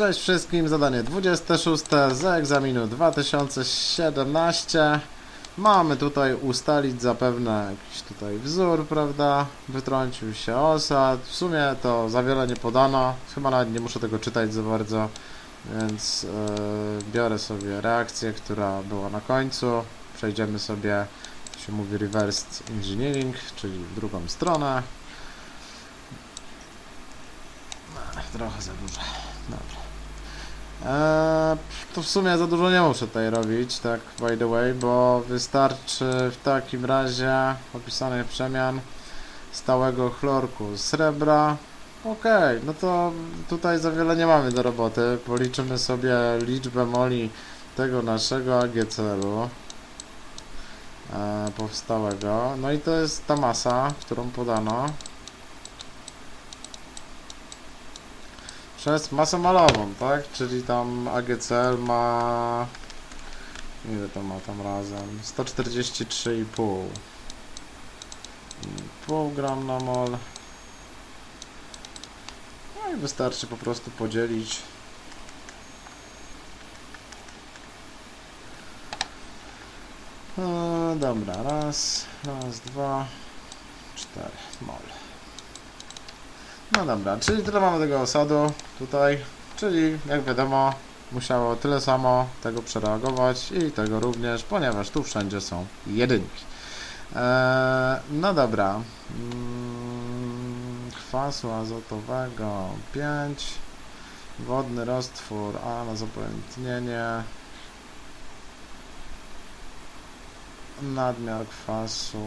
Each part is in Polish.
Cześć wszystkim, zadanie 26 z egzaminu 2017. Mamy tutaj ustalić zapewne jakiś tutaj wzór, prawda? Wytrącił się osad. W sumie to za wiele nie podano. Chyba nawet nie muszę tego czytać za bardzo, więc yy, biorę sobie reakcję, która była na końcu. Przejdziemy sobie, się mówi reversed engineering, czyli w drugą stronę. Trochę za dużo. Dobra. Eee, to w sumie za dużo nie muszę tutaj robić, tak by the way, bo wystarczy w takim razie opisanych przemian stałego chlorku srebra. Okej, no to tutaj za wiele nie mamy do roboty. Policzymy sobie liczbę moli tego naszego AgCl-u e, powstałego. No i to jest ta masa, którą podano. Przez masę malową, tak? Czyli tam AGCL ma... Ile to ma tam razem? 143,5 pół gram na mol. No i wystarczy po prostu podzielić. No, dobra, raz, raz, dwa, cztery, mol. No dobra, czyli tyle mamy tego osadu tutaj, czyli jak wiadomo musiało tyle samo tego przereagować i tego również, ponieważ tu wszędzie są jedynki. Eee, no dobra, mm, kwasu azotowego 5, wodny roztwór A na zapamiętnienie, nadmiar kwasu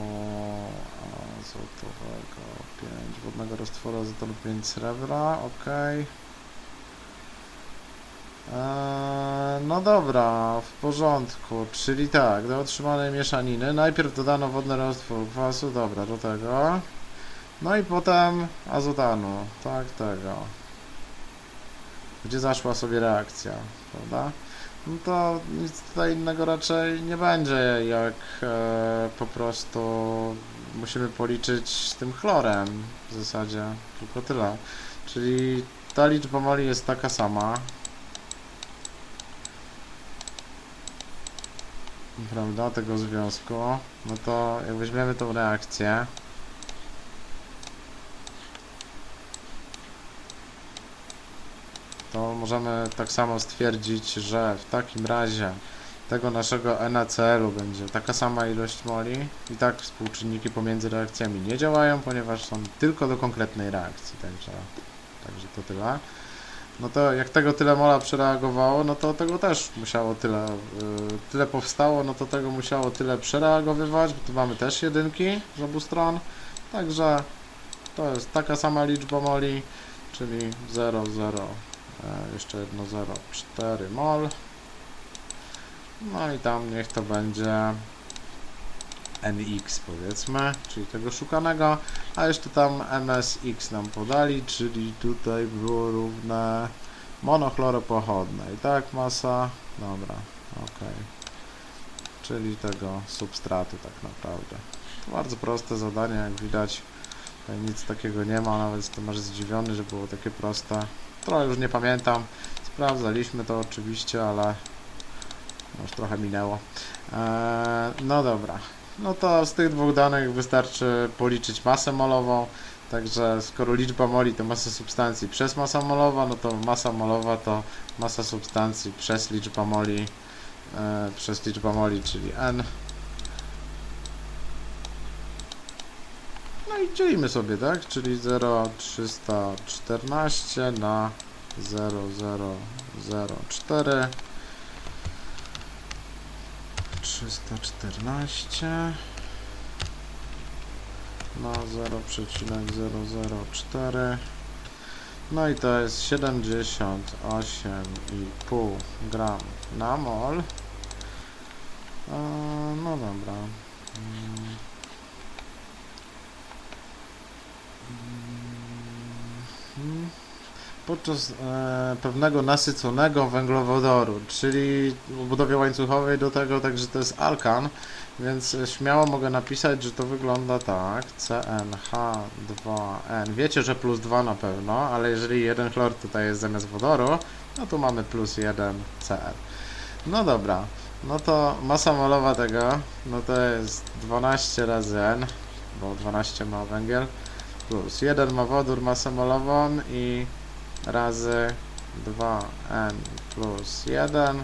azotowego 5, wodnego roztworu azotoru 5 srebra, ok. Eee, no dobra, w porządku, czyli tak, do otrzymanej mieszaniny najpierw dodano wodny roztwór kwasu, dobra, do tego. No i potem azotanu, tak, tego. Gdzie zaszła sobie reakcja, prawda? No to nic tutaj innego raczej nie będzie, jak e, po prostu musimy policzyć tym chlorem w zasadzie, tylko tyle. Czyli ta liczba moli jest taka sama. Prawda, tego związku. No to jak weźmiemy tą reakcję, to możemy tak samo stwierdzić, że w takim razie tego naszego NaCl-u będzie taka sama ilość moli i tak współczynniki pomiędzy reakcjami nie działają, ponieważ są tylko do konkretnej reakcji, także, także to tyle. No to jak tego tyle mola przereagowało, no to tego też musiało tyle, yy, tyle powstało, no to tego musiało tyle przereagowywać, bo tu mamy też jedynki z obu stron, także to jest taka sama liczba moli, czyli 0, 0, E, jeszcze jedno 0,4 mol. No i tam niech to będzie NX powiedzmy, czyli tego szukanego, a jeszcze tam MSX nam podali, czyli tutaj było równe monochloropochodne. I tak masa, dobra, ok. Czyli tego substratu tak naprawdę. Bardzo proste zadanie, jak widać. Tutaj nic takiego nie ma, nawet jestem aż zdziwiony, że było takie proste. Trochę już nie pamiętam. Sprawdzaliśmy to oczywiście, ale już trochę minęło. Eee, no dobra. No to z tych dwóch danych wystarczy policzyć masę molową. Także skoro liczba moli to masa substancji przez masa molowa, no to masa molowa to masa substancji przez liczba moli e, przez liczba moli, czyli n. No i dzielimy sobie, tak? Czyli 0,314 na 0,004 314 na 0,004 no i to jest 78,5 gram na mol. E, no dobra Mm. Mhm. Podczas e, pewnego nasyconego węglowodoru, czyli w budowie łańcuchowej do tego także to jest alkan, więc śmiało mogę napisać, że to wygląda tak, CnH2n. Wiecie, że plus 2 na pewno, ale jeżeli jeden chlor tutaj jest zamiast wodoru, No tu mamy plus 1 CR. No dobra, no to masa molowa tego, no to jest 12 razy N, bo 12 ma węgiel, plus 1 ma wodór, masę molową i razy 2N plus 1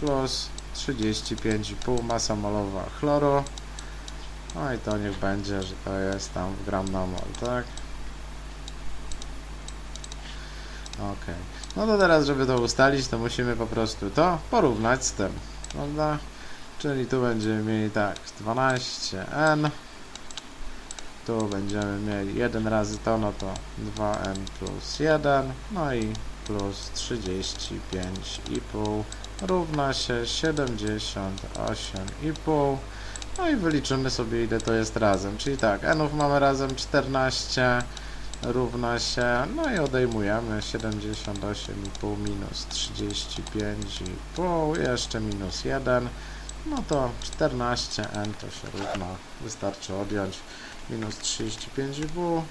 plus 35,5 masa molowa chloru. No i to niech będzie, że to jest tam w gram na mol, tak? Okej. No to teraz, żeby to ustalić, to musimy po prostu to porównać z tym, prawda? Czyli tu będziemy mieli tak, 12n. Tu będziemy mieli 1 razy to, no to 2n plus 1, no i plus 35,5 równa się 78,5. No i wyliczymy sobie ile to jest razem. Czyli tak, nów mamy razem 14 równa się, no i odejmujemy 78,5 minus 35,5, jeszcze minus 1, no to 14n to się równa, wystarczy odjąć minus 35,5,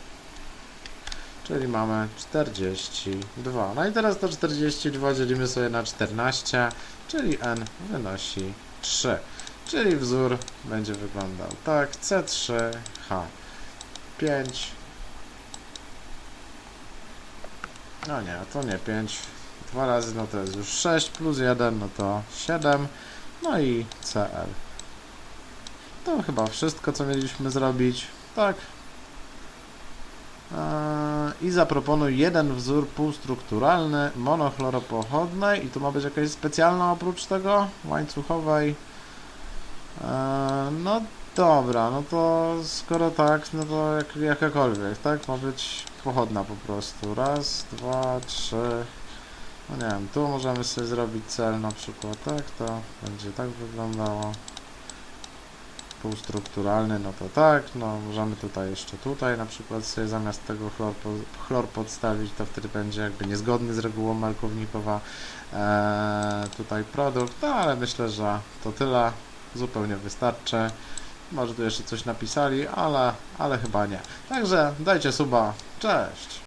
czyli mamy 42. No i teraz to 42 dzielimy sobie na 14, czyli n wynosi 3. Czyli wzór będzie wyglądał tak, C3H5 No nie, to nie 5. 2 razy, no to jest już 6, plus 1, no to 7. No i CL. To chyba wszystko, co mieliśmy zrobić. Tak. Eee, I zaproponuj jeden wzór półstrukturalny monochloropochodnej i tu ma być jakaś specjalna oprócz tego łańcuchowej. Eee, no dobra, no to skoro tak, no to jak, jakakolwiek, tak? Ma być pochodna po prostu. Raz, dwa, trzy. No nie wiem, tu możemy sobie zrobić cel na przykład, tak? To będzie tak wyglądało. Półstrukturalny, no to tak, no możemy tutaj jeszcze tutaj na przykład sobie zamiast tego chlor, chlor podstawić, to wtedy będzie jakby niezgodny z regułą markownikowa eee, tutaj produkt, no ale myślę, że to tyle, zupełnie wystarczy. Może tu jeszcze coś napisali, ale, ale chyba nie. Także dajcie suba, cześć!